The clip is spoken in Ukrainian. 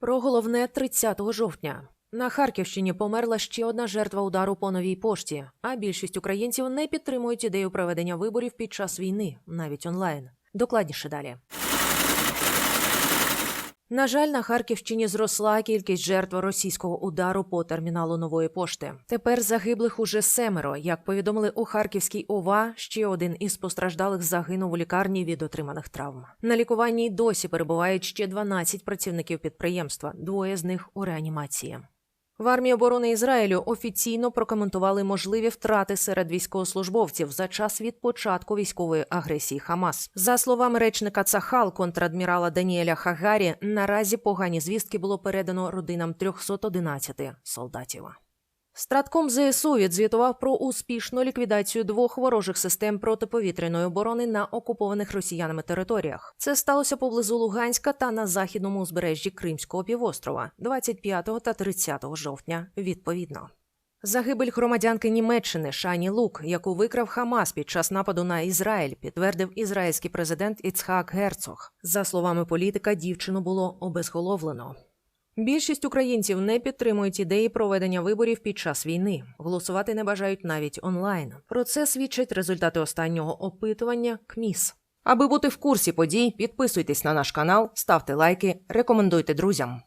Про головне 30 жовтня. На Харківщині померла ще одна жертва удару по новій пошті, а більшість українців не підтримують ідею проведення виборів під час війни, навіть онлайн. Докладніше далі. На жаль, на Харківщині зросла кількість жертв російського удару по терміналу нової пошти. Тепер загиблих уже семеро. Як повідомили у Харківській ОВА, ще один із постраждалих загинув у лікарні від отриманих травм. На лікуванні досі перебувають ще 12 працівників підприємства, двоє з них у реанімації. В армії оборони Ізраїлю офіційно прокоментували можливі втрати серед військовослужбовців за час від початку військової агресії Хамас. За словами речника Цахал, контрадмірала Даніеля Хагарі, наразі погані звістки було передано родинам 311 солдатів. Стратком ЗСУ відзвітував про успішну ліквідацію двох ворожих систем протиповітряної оборони на окупованих росіянами територіях. Це сталося поблизу Луганська та на західному узбережжі Кримського півострова 25 та 30 жовтня. Відповідно. Загибель громадянки Німеччини Шані Лук, яку викрав Хамас під час нападу на Ізраїль, підтвердив ізраїльський президент Іцхак Герцог. За словами політика, дівчину було обезголовлено. Більшість українців не підтримують ідеї проведення виборів під час війни. Голосувати не бажають навіть онлайн. Про це свідчать результати останнього опитування КМІС. Аби бути в курсі подій, підписуйтесь на наш канал, ставте лайки, рекомендуйте друзям.